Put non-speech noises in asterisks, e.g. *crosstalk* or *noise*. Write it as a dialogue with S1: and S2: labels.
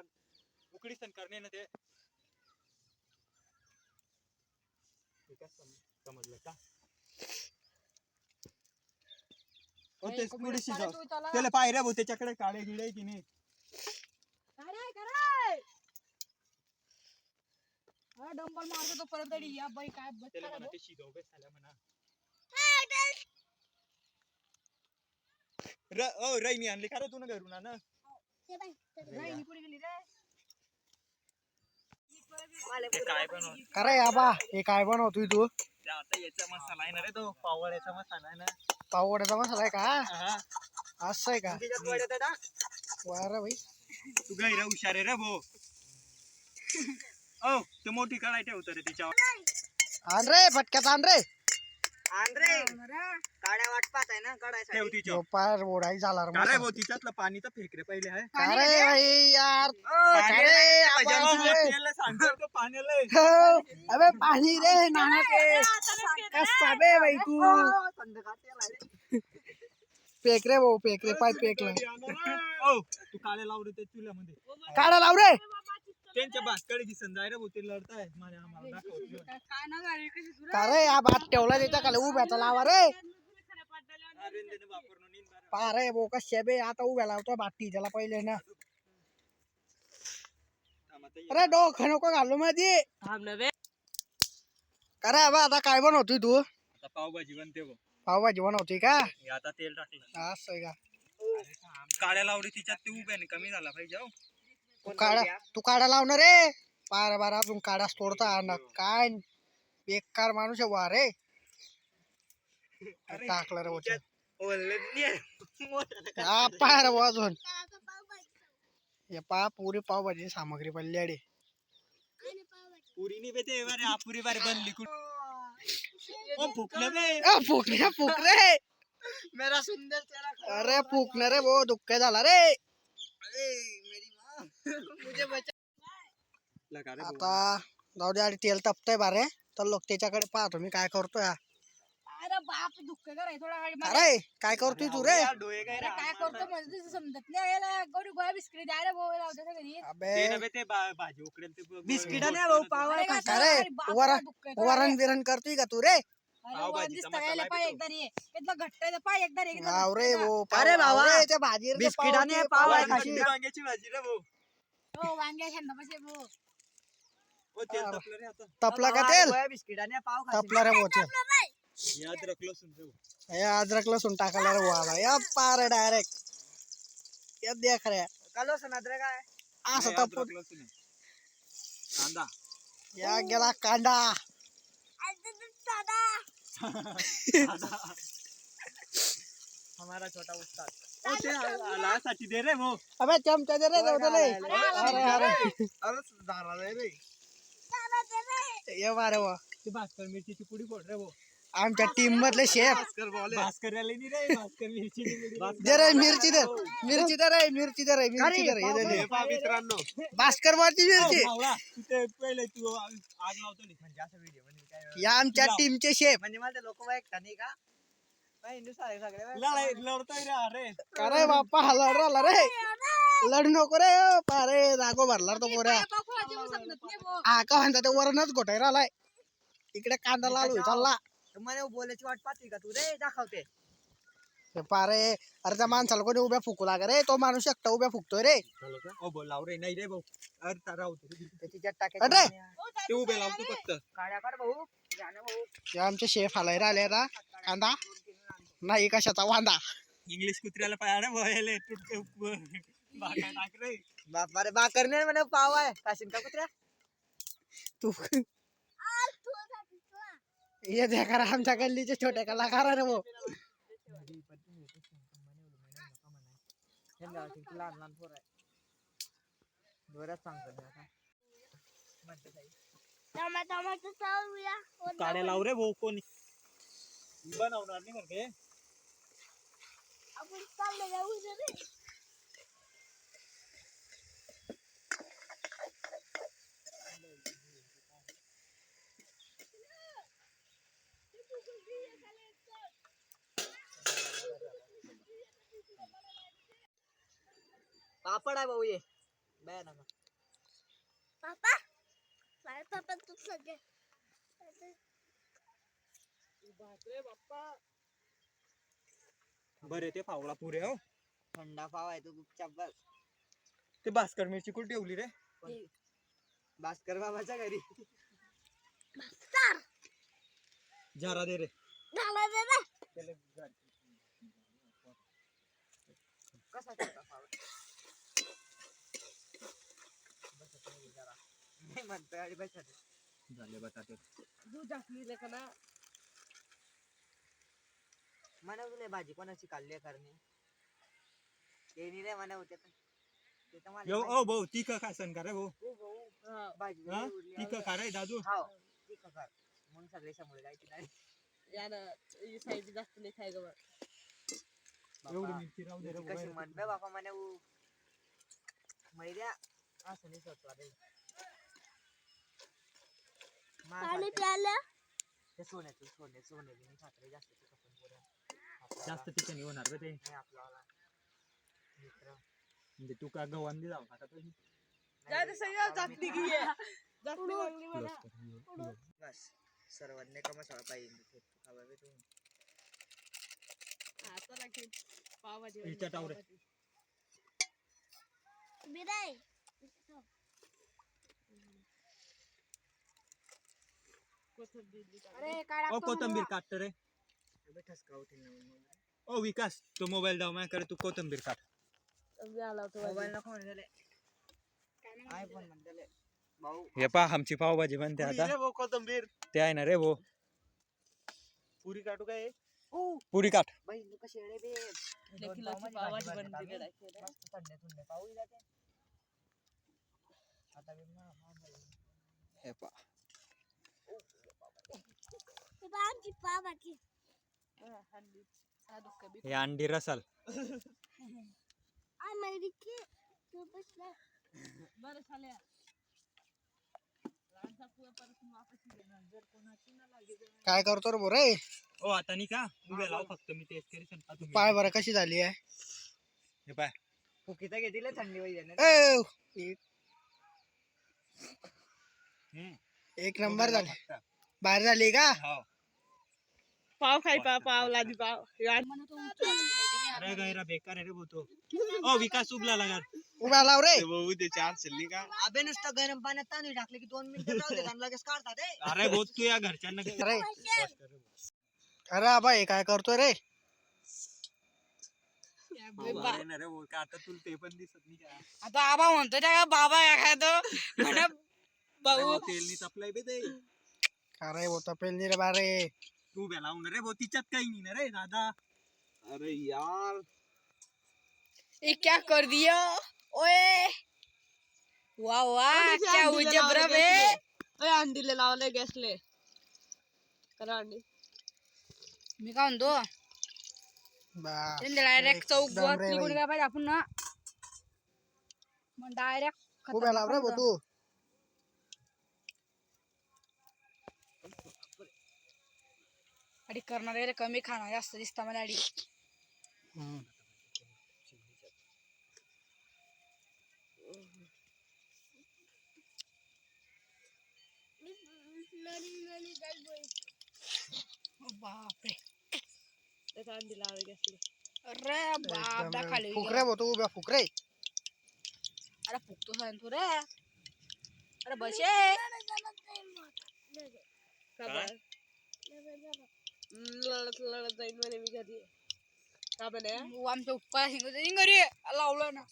S1: पण उकडी सण करणे ना ते. समजलं का? ओ. त्याला पायऱ्या भाऊ त्याच्याकडे काळे गिळे की नाही?
S2: डंबल मारतो तो परत तरी या बाई काय बस
S1: त्याला म्हणा. ते शिजव बे साल्या म्हणा. र ओ रईनी आणली का रे तू घरून ना
S2: नाही, ही कुठे गेली रे?
S1: काय बनव
S3: करे आबा हे काय बनवतोय तू?
S1: आता याचा मसाला आहे ना रे तो पावड्याचा मसाला आहे ना.
S3: पावड्याचा मसाला आहे का?
S1: हा.
S3: असं आहे का? वारा भाई
S1: तू गैर हुशार आहे रे भो? *laughs* ओ ते मोठी कढाई ठेवतो रे तिच्यावर.
S3: आण रे फटक्यात आण रे.
S4: काड्या वाट पाहत आहे ना काढायसाठी.
S1: ठेव
S3: जो
S1: तिच्यावर
S3: पार बोडाई झाला रे
S1: का रे
S3: मसाला.
S1: भाऊ तिच्यातलं पाणी तर फेक रे पहिले आहे
S3: अरे भाई यार. तुझे-
S1: सांगतो पाण्याला आहे.
S3: हो, अबे पाणी रे नाना के कसा बे भाई तू? पेक रे भाऊ पेक रे पाय पेकला
S1: ओ तू काळे लाव रे ते चुल्यामध्ये.
S3: काढा लाव रे
S1: त्यांच्या लढताय आम्हाला. दाखवत नाही.
S2: काय ना गाडी कशी सुरू
S3: का रे हा भात ठेवला त्याच्याखाली उभ्याचा लावा रे.
S1: अरे त्याने वापरणं नीन बरं.
S3: पा रे आता उभ्या लावतो भाटी त्याला पहिले ना. अरे डोकं नको घालू मध्ये का रे बा आता काय बनवतोय तू?
S1: आता पावभाजी बनते भाऊ
S3: पावभाजी बनवतोय का?
S1: हे आता तेल टाकलं.
S3: असं आहे का?
S1: काळ्या लावडी तिच्यात ते उभ्याने कमी झाला पाहिजे हो.
S3: तू काढा तू काढा लावणार रे. बारा बारा अजून काढाच तोडता ना काय बेकार माणूस आहे वा *laughs* रे टाकलं रे. हा पाय रे अजून. हे पा पुरी पावभाजी सामग्री पडल्याडे
S1: पुरी नाही बेते बारे आपुरी बारे बनली कुठ फुकलं बे.
S3: फुकले फुकले.
S4: मेरा सुंदर चेहरा
S3: अरे फुकले रे भाऊ दुःख झाला रे
S4: मुझे बचा
S1: लगा रे भाऊ.
S3: आता जाऊ दे तेल तपतय बारे तर लोक त्याच्याकडे पाहतो मी काय करतोय हा.
S2: अरे बाप दुःख कराय थोडा.
S3: अरे काय करतोय तू रे
S1: डोळे काय
S2: अरे
S1: रे?
S2: काय करतो म्हणजे तुझं समजत नाही याला बिस्किट द्या रे भाऊ लावतो का घरी
S3: अबे
S1: ते नव्हे ते बा- भाजी उकडेल ते ब-
S4: बिस्किट नाही भाऊ. पाव
S2: अरे
S4: आहे
S2: काय
S3: वरण-
S2: दुःख आहे थोडा
S3: वरण बिरण करतोय का तू रे
S2: अरे दिसतं
S1: मसाला आहे
S2: पाय
S1: तो.
S2: एकदा रे इथलं घट्ट आहे तर पाय एकदा रे इथलं
S3: आव
S2: घट्ट
S3: रे
S2: आहे ना.
S3: वो
S4: अरे बाबा.
S3: त्या भाजी
S4: बिस्किटाने पाव आहे
S1: वांग्याची भाजी रे भाऊ
S2: हो वांग्या शेंडापाशी भाऊ.
S1: ओ तेल तपलं रे आता.
S3: तपला का तेल?
S4: बिस्किटाने पाव खाशी.
S3: तपला रे भाऊ
S1: हे अद्रक लसूण रे भाऊ.
S3: हे अद्रक लसूण टाकायला रे वाला या पार डायरेक्ट या देख रे.
S4: कालो सनाद्र काय
S3: असं
S1: हे
S3: तप
S1: अद्रक लसूण आहे. कांदा.
S3: या गेला कांदा. *laughs*
S4: हमारा छोटा उस्ताद।
S1: दे रे भाऊ.
S3: अबे चमचा दे रे जाऊ दे रे अरे अरे
S4: अरे. झाला रे.
S3: ये बारे वा.
S1: ते भास्कर मिरचीची पुडी फोड रे भाऊ.
S3: आमच्या टीम मधले शेफ
S1: भास्कर आले नाही रे भास्कर मिरची
S3: दे रे मिरची दे. मिरची दे रे मिरची दे रे मिरची दे रे हे दे.
S1: मित्रांनो.
S3: भास्कर मिरची.
S1: तिथे पहिले तू आग लावतो नी.
S4: म्हणजे असं व्हिडिओ
S3: या आमच्या टीमचे शेफ
S4: म्हणजे मला लोक ऐकता नाही का?
S1: लढाई लढतोय रे अरे
S3: अरे बाप्पा हा लढ राहिला रे. लढ नको रे पारे रागो भरला रे तो पोऱ्या. हा का म्हणता ते वरणच घोटाय राहिलाय. इकडे कांदा लालू चालला.
S4: मला बोलायची वाट पाहते का तू? रे दाखवते.
S3: पारे अरे त्या माणसाला कोणी उभ्या फुकू लागा रे. तो माणूस एकटा उभ्या फुकतोय रे.
S1: ओ बोल लाव रे. नाही रे भाऊ. अरे तारा होतो रे.
S4: त्याच्यात
S3: अरे!
S4: टाकायचं
S1: ते उभे लावतो फक्त.
S4: काड्या काढ भाऊ. जाणं भाऊ.
S3: आमचे शेफ आलाय राहिले आता. कांदा. नाही कशाचा वांदा?
S1: इंग्लिश कुत्र्याला रे.
S4: बापा रे बाकर नाही म्हणे पाव आहे. काशीन का कुत्र्या
S3: तू ये द्या करा आमच्या गल्लीचे छोटे कलाकार रे
S4: लहान लहान पोर आहे सांगतो
S1: लाव रे भाऊ कोणी? बनवणार नाही म्हणजे
S4: पापड आहे भाऊ ये. बया नका
S5: पापा? माझ्या पापा तू सगळे
S1: बरे ते फावला पुरे हो.
S4: थंडा पाव आहे तू गुपचाप बस
S1: ते भास्कर मिरची कुठे ठेवली रे?
S4: भास्कर बाबाच्या घरी.
S1: जरा दे रे.
S5: झाला ना
S4: कसा छोटा पाव. नाही म्हणतोय आणि बसा.
S1: झाले बटाटे.
S4: म्हणा तुला भाजी कोणाची काढली आहे करणे? ते नाही रे म्हणा होते तर ते तर मला
S1: यो. ओ भाऊ ती का सण का रे भाऊ
S4: हो, भाऊ. भाजी
S1: हा?
S4: जरी उरली
S1: ती
S4: आहे.
S1: का रे दादू.
S4: हाव, ती का कर. मग सगळे समोर जायचे नाही
S1: एवढी मिरची राहू दे रे
S4: कशी
S1: भाऊ.
S4: म्हणतोय बापा म्हणे उ मैद्या असं नाही सोडतो
S5: पाणी
S4: ते सोन्याचं सोने सोने बी नाही खात रे जास्त
S1: जास्त नाही होणार रे ते. म्हणजे तू का गव्हांनी जाऊ नका तो?
S4: नाही रे, आपला मित्र. बस. सर्वांनी का मसाला पाहिजे? खावा बे तू
S1: हिच्या टावरे.
S5: बिराय.
S2: अरे
S1: ओ कोथंबीर काट रे.
S4: ना मग.
S1: ओ विकास तो मोबाईल दाव माझ्याकडे तू कोथंबीर काट
S4: मोबाईल नको म्हणले आयफोन म्हणते भाऊ.
S1: हे पा आमची पावभाजी बनते आता.
S3: कोथंबीर.
S1: ते आहे ना रे भाऊ.
S3: पुरी काटू काय?
S1: पुरी काट.
S4: बाई तू कशी रे बे. दोन पाव माझी भाजी बनवली आम्ही. मस्त थंडे थंडे पाव जाते आता बी ना
S1: हे पा
S5: आमची पावाची
S1: हे अंडी रसाल.
S5: अमेरिके तू बसला.
S3: काय करतो रे बो रे
S1: ओ आता नाही का? उभे लाव फक्त मी टेस्ट करीन.
S3: पाय बरं कशी झाली आहे?
S1: हे पाय.
S4: फुकीचा घेतील हे थंडी
S3: ए, एक- नंबर झाली. बाहेर झाली का?
S1: हाव.
S6: पाव खाई पा पाव लादी पाव.
S1: अरे गैरा बेकार आहे रे तो. ओ विकास उबला लागा
S3: उभा लाव रे.
S4: अबे नुसतं गरम पाण्यात तांदूळ टाकले की दोन मिनिटं जाऊ देत आणि लगेच काढतात.
S1: अरे भाऊ तू या घरच्यांना
S3: अरे. अरे आबा हे काय करतोय रे?
S1: का आता तुला ते पण दिसत नाही का?
S6: आता आबा म्हणतो त्या बाबा एखादं म्हणे
S1: अरे
S6: भाऊ
S1: तेल नी तपलाय बे ते.
S3: अरे होता पेल रे बारे.
S1: तू उभ्या लावून रे भाऊ तिच्यात काही नाही ना रे दादा. अरे यार.
S6: ये क्या कर दिया? ओए. वाह वाह क्या उजबरब है। ओए अंडीले लावले गॅसले करा अंडी
S2: मी काय म्हणतो
S3: बा-
S2: डायरेक्ट चौक
S3: एकदम
S2: वर निघून
S3: बाई.
S2: काय पाहिजे आपण ना मग डायरेक्ट
S3: लाव रे भाऊ तू.
S2: अडी करणार रे कमी खाणार जास्त दिसता मला अडी
S3: हम्म.
S2: बापरे.
S6: त्याचा अंडी लावले गॅसले
S2: अरे. खाली
S3: फुक रे भाऊ तू उभ्या फुक रे
S2: अरे फुकतो सांग तू रे. अरे बसे
S6: काय लढत लढत जाईन म्हणे मी घरी का म्हणे
S2: आमच्या उपकार घरी लावलं ना